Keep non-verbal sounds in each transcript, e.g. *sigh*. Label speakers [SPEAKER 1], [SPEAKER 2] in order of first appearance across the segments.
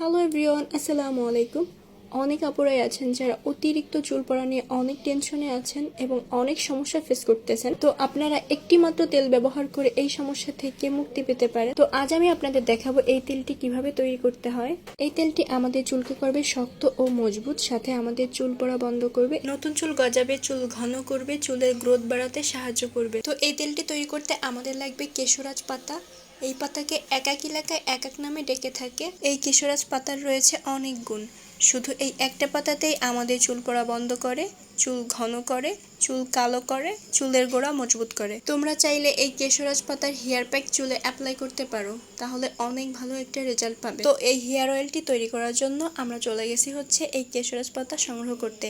[SPEAKER 1] Hello everyone আসসালামু আলাইকুম অনেক আপুরাই আছেন যারা অতিরিক্ত চুল পড়া নিয়ে অনেক টেনশনে আছেন এবং অনেক সমস্যা ফেস করতেছেন। তো আপনারা একটি মাত্র তেল ব্যবহার করে এই সমস্যা থেকে মুক্তি পেতে পারেন। তো আজ আমি আপনাদের দেখাবো এই তেলটি কীভাবে তৈরি করতে হয়। এই তেলটি আমাদের চুলকে করবে শক্ত ও মজবুত, সাথে আমাদের চুল পড়া বন্ধ করবে। নতুন চুল গজাবে, চুল ঘন করবে, চুলের গ্রোথ বাড়াতে সাহায্য করবে। তো এই তেলটি তৈরি করতে আমাদের লাগবে কেশরাজ পাতা এই পাতাকে এক এক এলাকায় এক এক নামে ডেকে থাকে। এই কিশোরাজ পাতার রয়েছে অনেক গুণ। শুধু এই একটা পাতাতেই আমাদের চুল পড়া বন্ধ করে, চুল ঘন করে, চুল কালো করে, চুলের গোড়া মজবুত করে। তোমরা চাইলে এই কেশরাজ পাতার হেয়ার প্যাক চুলে অ্যাপ্লাই করতে পারো। তাহলে অনেক ভালো একটা রেজাল্ট পাবে। তো এই হেয়ার অয়েলটি তৈরি করার জন্য আমরা চলে গেছি হচ্ছে এই কেশরাজ পাতা সংগ্রহ করতে।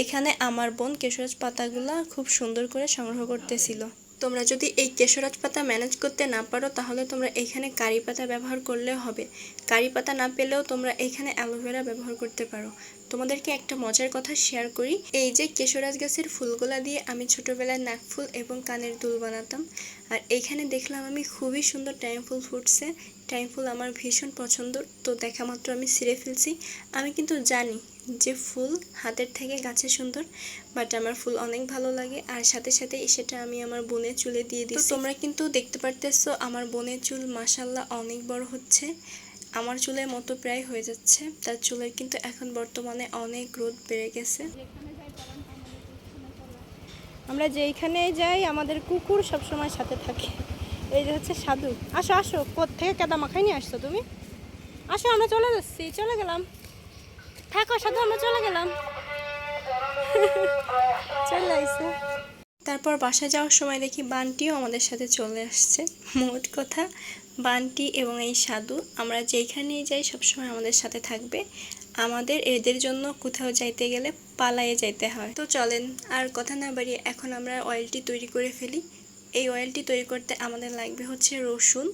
[SPEAKER 1] এখানে আমার বোন কেশরাজ পাতাগুলা খুব সুন্দর করে সংগ্রহ করতেছিল। তোমরা যদি এই কেশরাজ পাতা ম্যানেজ করতে না পারো, তাহলে তোমরা এখানে কারি পাতা ব্যবহার করলেও হবে। কারি পাতা না পেলেও তোমরা এখানে অ্যালোভেরা ব্যবহার করতে পারো। তোমাদেরকে একটা মজার কথা শেয়ার করি। এই যে কেশরাজ গাছের ফুলগুলা দিয়ে আমি ছোটোবেলায় নাক ফুল এবং কানের দুল বানাতাম। আর এখানে দেখলাম আমি খুবই সুন্দর টাইম ফুল ফুটছে। টাইম ফুল আমার ভীষণ পছন্দ। তো দেখা মাত্র আমি ছিঁড়ে ফেলছি। আমি কিন্তু জানি যে ফুল হাতের থেকে গাছে সুন্দর বাট আমার ফুল অনেক ভালো লাগে। আর সাথে সাথে সেটা আমি আমার বোনের চুলে দিয়ে দিই তোমরা কিন্তু দেখতে পারতেছো আমার বোনের চুল মাসাল্লাহ অনেক বড় হচ্ছে। আমার চুলের মতো প্রায় হয়ে যাচ্ছে। তার চুলের কিন্তু এখন বর্তমানে অনেক গ্রোথ বেড়ে গেছে।
[SPEAKER 2] আমরা যেইখানেই যাই আমাদের কুকুর সবসময় সাথে থাকে। এই যে হচ্ছে সাধু। আসো আসো থেকে কেদা মাখাই নিয়ে আসছো তুমি? আসো আমরা চলে যাচ্ছি চলে গেলাম। থাকো সাধু আমরা চলে গেলাম। *laughs* চলে
[SPEAKER 1] তারপর বাসায় যাওয়ার সময় দেখি বানটিও আমাদের সাথে চলে আসছে। মোট কথা, বানটি এবং এই সাধু, আমরা যেইখানেই যাই, সবসময় আমাদের সাথে থাকবে। আমাদের এদের জন্য কোথাও যাইতে গেলে পালায়ে যাইতে হয়। তো চলেন, আর কথা না বাড়িয়ে এখন আমরা অয়েলটি তৈরি করে ফেলি। এই অয়েলটি তৈরি করতে আমাদের লাগবে হচ্ছে রসুন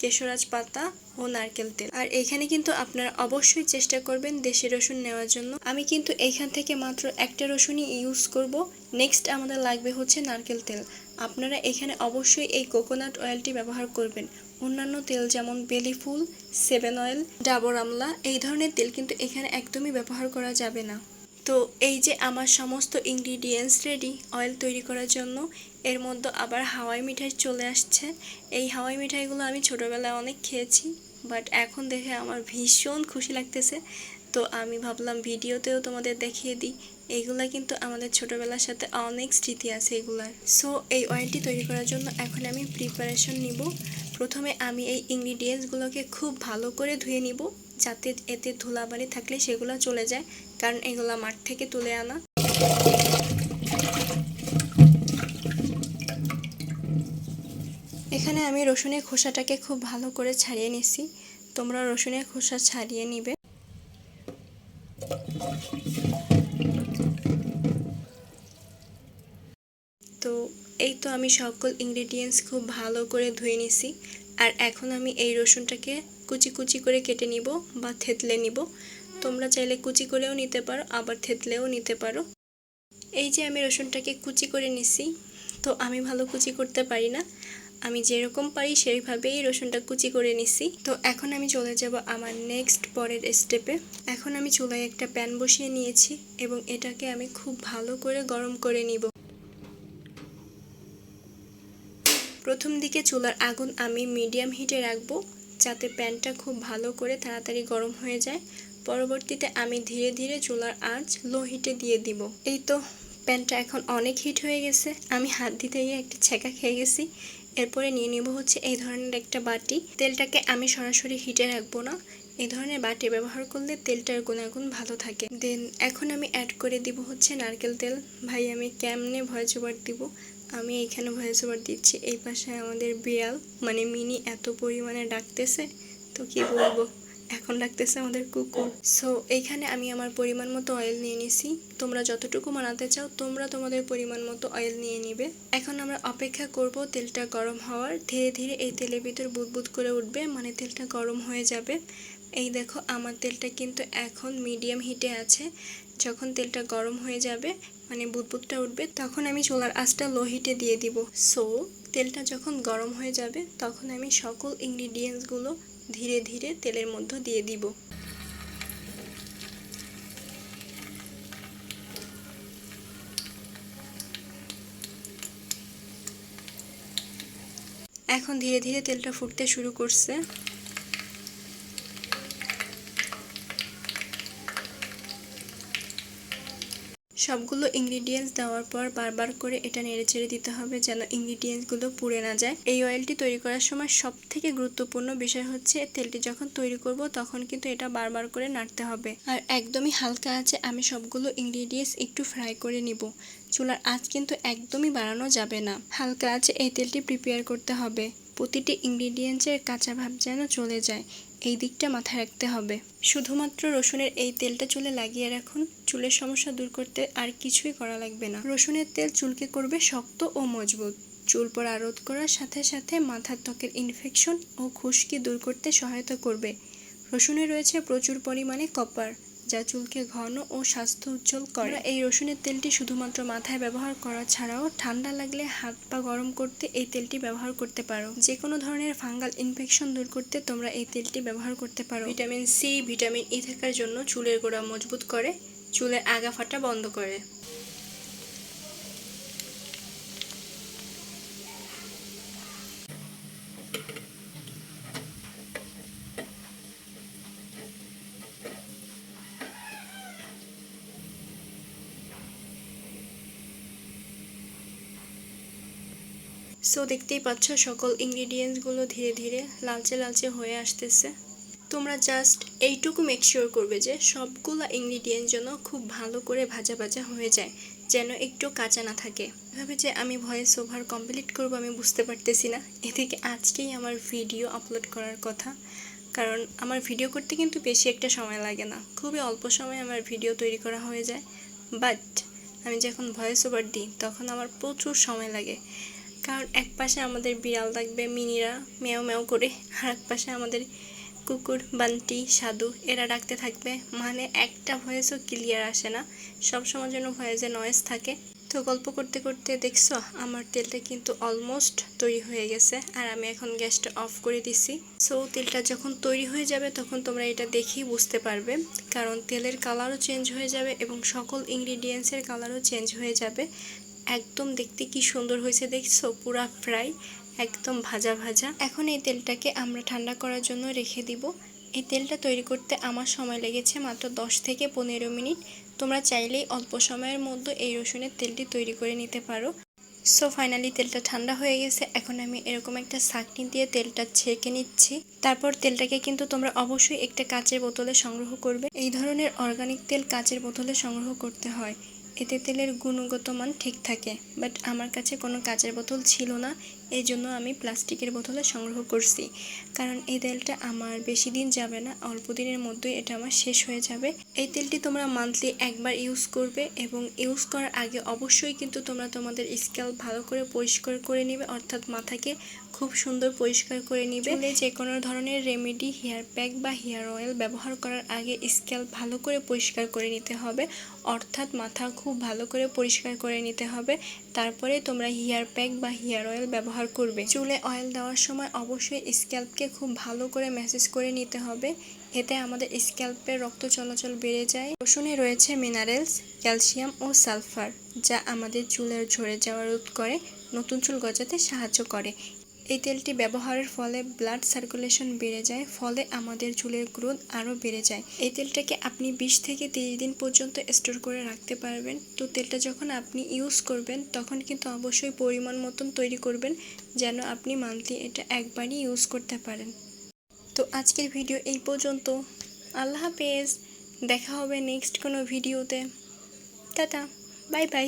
[SPEAKER 1] কেশরাজ পাতা ও নারকেল তেল। আর এখানে কিন্তু আপনারা অবশ্যই চেষ্টা করবেন দেশি রসুন নেওয়ার জন্য। আমি কিন্তু এইখান থেকে মাত্র একটা রসুনই ইউজ করব। নেক্সট আমাদের লাগবে হচ্ছে নারকেল তেল। আপনারা এখানে অবশ্যই এই কোকোনাট অয়েলটি ব্যবহার করবেন। অন্যান্য তেল যেমন বেলি ফুল সেভেন অয়েল ডাবর আমলা, এই ধরনের তেল কিন্তু এখানে একদমই ব্যবহার করা যাবে না। তো এই যে আমার সমস্ত ইনগ্রিডিয়েন্টস রেডি অয়েল তৈরি করার জন্য, এর মধ্যে আবার হাওয়াই মিঠাই চলে আসছে। এই হাওয়াই মিঠাইগুলো আমি ছোটোবেলায় অনেক খেয়েছি বাট এখন দেখে আমার ভীষণ খুশি লাগতেছে। তো আমি ভাবলাম ভিডিওতেও তোমাদের দেখিয়ে দিই এইগুলা কিন্তু আমাদের ছোটোবেলার সাথে অনেক স্মৃতি আছে এগুলার। সো এই অয়েলটি তৈরি করার জন্য এখন আমি প্রিপারেশন নিব। প্রথমে আমি এই ইনগ্রিডিয়েন্টসগুলোকে খুব ভালো করে ধুয়ে নিব, যাতে এতে ধুলাবালি থাকলে সেগুলো চলে যায়। কারণ এগুলো মাঠ থেকে তুলে আনা। এখানে আমি রসুনের খোসাটাকে খুব ভালো করে ছাড়িয়ে নিছি তোমরা রসুনের খোসা ছাড়িয়ে নিবে। তো এই তো আমি সকল ইনগ্রেডিয়েন্টস খুব ভালো করে ধুয়ে নিছি আর এখন আমি এই রসুনটাকে কুচি কুচি করে কেটে নিব বা থেতলে নিব। তোমরা চাইলে কুচি করেও নিতে পারো, আবার থেতলেও নিতে পারো। এই যে আমি রসুনটাকে কুচি করে নিছি, তো আমি ভালো কুচি করতে পারি না। আমি যেরকম পারি সেইভাবেই রসুনটা কুচি করে নিছি। তো এখন আমি চলে যাব আমার নেক্সট পরের স্টেপে এখন আমি চুলায় একটা প্যান বসিয়ে নিয়েছি এবং এটাকে আমি খুব ভালো করে গরম করে নিব। প্রথম দিকে চুলার আগুন আমি মিডিয়াম হিটে রাখব, যাতে প্যানটা খুব ভালো করে তাড়াতাড়ি গরম হয়ে যায়। পরবর্তীতে আমি ধীরে ধীরে চুলার আঁচ লো হিটে দিয়ে দিব। এই তো প্যানটা এখন অনেক হিট হয়ে গেছে। আমি হাত দিতে গিয়ে একটা ছেঁকা খেয়ে গেছি। এরপরে নিয়ে নিব হচ্ছে এই ধরনের একটা বাটি। তেলটাকে আমি সরাসরি হিটে রাখব না। এই ধরনের বাটি ব্যবহার করলে তেলটার গুণাগুণ ভালো থাকে। দেন এখন আমি অ্যাড করে দিব হচ্ছে নারকেল তেল। ভাই, আমি কেমনে ভয়েস ওভার দিব? আমি এখানে ভয়েস ওভার দিচ্ছি। এই পাশে আমাদের বিড়াল মানে মিনি এত পরিমাণে ডাকতেছে, তো কি বলব? এখন ডাকতেছে আমাদের কুকুর। সো এইখানে আমি আমার পরিমাণ মতো অয়েল নিয়ে নিছি। তোমরা যতটুকু বানাতে চাও, তোমরা তোমাদের পরিমাণ মতো অয়েল নিয়ে নিবে। এখন আমরা অপেক্ষা করব তেলটা গরম হওয়ার। ধীরে ধীরে এই তেলের ভিতর বুদবুদ করে উঠবে মানে তেলটা গরম হয়ে যাবে। এই দেখো, আমার তেলটা কিন্তু এখন মিডিয়াম হিটে আছে। যখন তেলটা গরম হয়ে যাবে মানে বুদবুদটা উঠবে, তখন আমি চোলার আঁচটা লো হিটে দিয়ে দিব। সো তেলটা যখন গরম হয়ে যাবে, তখন আমি সকল ইনগ্রিডিয়েন্টসগুলো ধীরে ধীরে তেলের মধ্যে দিয়ে দিব। এখন ধীরে ধীরে তেলটা ফুটতে শুরু করছে। সবগুলো ইনগ্রিডিয়েন্টস দেওয়ার পর বারবার করে এটা নেড়ে চেড়ে দিতে হবে যেন ইনগ্রিডিয়েন্টসগুলো পুড়ে না যায়। এই অয়েলটি তৈরি করার সময় সব থেকে গুরুত্বপূর্ণ বিষয় হচ্ছে তেলটি যখন তৈরি করব তখন কিন্তু এটা বারবার করে নাড়তে হবে। আর একদমই হালকা আছে, আমি সবগুলো ইনগ্রিডিয়েন্টস একটু ফ্রাই করে নিব। চুলার আঁচ কিন্তু একদমই বাড়ানো যাবে না। হালকা আছে, এই তেলটি প্রিপেয়ার করতে হবে। প্রতিটি ইনগ্রিডিয়েন্টসের কাঁচা ভাব যেন চলে যায়, এই দিকটা মাথায় রাখতে হবে। শুধুমাত্র রসুনের এই তেলটা চুলে লাগিয়ে রাখুন। চুলের সমস্যা দূর করতে আর কিছুই করা লাগবে না। রসুনের তেল চুলকে করবে শক্ত ও মজবুত। চুল পড়া রোধ করার সাথে সাথে মাথার ত্বকের ইনফেকশন ও খুশকি দূর করতে সহায়তা করবে। রসুনে রয়েছে প্রচুর পরিমাণে কপার যা চুলকে ঘন ও স্বাস্থ্য উজ্জ্বল করে। এই রসুনের তেলটি শুধুমাত্র মাথায় ব্যবহার করা ছাড়াও ঠান্ডা লাগলে হাত পা গরম করতে এই তেলটি ব্যবহার করতে পারো। যে কোনো ধরনের ফাঙ্গাল ইনফেকশন দূর করতে তোমরা এই তেলটি ব্যবহার করতে পারো। ভিটামিন সি, ভিটামিন ই থাকার জন্য চুলের গোড়া মজবুত করে। চুলের আগা ফাটা বন্ধ করে। সো দেখতেই পাচ্ছ সকল ইনগ্রিডিয়েন্টসগুলো ধীরে ধীরে লালচে লালচে হয়ে আসতেছে। তোমরা জাস্ট এইটুকু মেক শিওর করবে যে সবগুলো ইনগ্রিডিয়েন্ট যেন খুব ভালো করে ভাজা ভাজা হয়ে যায়, যেন একটু কাঁচা না থাকে। এভাবে যে আমি ভয়েস ওভার কমপ্লিট করব আমি বুঝতে পারতেছি না। এদিকে আজকেই আমার ভিডিও আপলোড করার কথা। কারণ আমার ভিডিও করতে কিন্তু বেশি একটা সময় লাগে না। খুবই অল্প সময়ে আমার ভিডিও তৈরি করা হয়ে যায়। বাট আমি যখন ভয়েস ওভার দিই, তখন আমার প্রচুর সময় লাগে। কারণ এক পাশে আমাদের বিড়াল থাকবে মিনিরা মেও মেও করে আর এক পাশে আমাদের কুকুর বান্টি সাধু, এরা ডাকতে থাকবে। মানে একটা ভয়েসও ক্লিয়ার আসে না। সব সময় যেন ভয়েসে নয়েজ থাকে। তো গল্প করতে করতে দেখছ, আমার তেলটা কিন্তু অলমোস্ট তৈরি হয়ে গেছে আর আমি এখন গ্যাসটা অফ করে দিছি। সো তেলটা যখন তৈরি হয়ে যাবে, তখন তোমরা এটা দেখেই বুঝতে পারবে। কারণ তেলের কালারও চেঞ্জ হয়ে যাবে এবং সকল ইনগ্রিডিয়েন্টসের কালারও চেঞ্জ হয়ে যাবে। একদম দেখতে কি সুন্দর হয়েছে দেখছ, পুরা ফ্রাই একদম ভাজা ভাজা। এখন এই তেলটাকে আমরা ঠান্ডা করার জন্য রেখে দিব। এই তেলটা তৈরি করতে আমার সময় লেগেছে মাত্র 10 থেকে পনেরো মিনিট। তোমরা চাইলেই অল্প সময়ের মধ্যে এই রসুনের তেলটি তৈরি করে নিতে পারো। সো ফাইনালি তেলটা ঠান্ডা হয়ে গেছে। এখন আমি এরকম একটা ছাঁকনি দিয়ে তেলটা ছেঁকে নিচ্ছি। তারপর তেলটাকে কিন্তু তোমরা অবশ্যই একটা কাচের বোতলে সংগ্রহ করবে। এই ধরনের অর্গানিক তেল কাচের বোতলে সংগ্রহ করতে হয়। এতে তেলের গুণগত মান ঠিক থাকে। বাট আমার কাছে কোনো কাচের বোতল ছিল না। এই জন্য আমি প্লাস্টিকের বোতলে সংগ্রহ করছি। কারণ এই তেলটা আমার বেশি দিন যাবে না অল্প দিনের মধ্যেই এটা আমার শেষ হয়ে যাবে। এই তেলটি তোমরা মান্থলি একবার ইউজ করবে এবং ইউজ করার আগে অবশ্যই কিন্তু তোমরা তোমাদের স্ক্যাল্প ভালো করে পরিষ্কার করে নিবে অর্থাৎ মাথাকে খুব সুন্দর পরিষ্কার করে নিবে। যে কোনো ধরনের রেমেডি হেয়ার প্যাক বা হেয়ার অয়েল ব্যবহার করার আগে স্ক্যাল্প ভালো করে পরিষ্কার করে নিতে হবে অর্থাৎ মাথা খুব ভালো করে পরিষ্কার করে নিতে হবে। তারপরে তোমরা হেয়ার প্যাক বা হেয়ার অয়েল ব্যবহার করবে। চুলে অয়েল দেওয়ার সময় অবশ্যই স্ক্যাল্পকে খুব ভালো করে ম্যাসেজ করে নিতে হবে। এতে আমাদের স্ক্যাল্পের রক্ত চলাচল বেড়ে যায়। রসুনে রয়েছে মিনারেলস ক্যালসিয়াম ও সালফার যা আমাদের চুলের ঝরে যাওয়া রোধ করে, নতুন চুল গজাতে সাহায্য করে। এই তেলটি ব্যবহারের ফলে ব্লাড সার্কুলেশন বেড়ে যায়, ফলে আমাদের চুলের গ্রোথ আরও বেড়ে যায়। এই তেলটাকে আপনি বিশ থেকে তিরিশ দিন পর্যন্ত স্টোর করে রাখতে পারবেন। তো তেলটা যখন আপনি ইউজ করবেন, তখন কিন্তু অবশ্যই পরিমাণ মতন তৈরি করবেন, যেন আপনি মান্থলি এটা একবারই ইউজ করতে পারেন। তো আজকের ভিডিও এই পর্যন্ত। আল্লাহ হাফেজ। দেখা হবে নেক্সট কোনো ভিডিওতে টাটা। Bye bye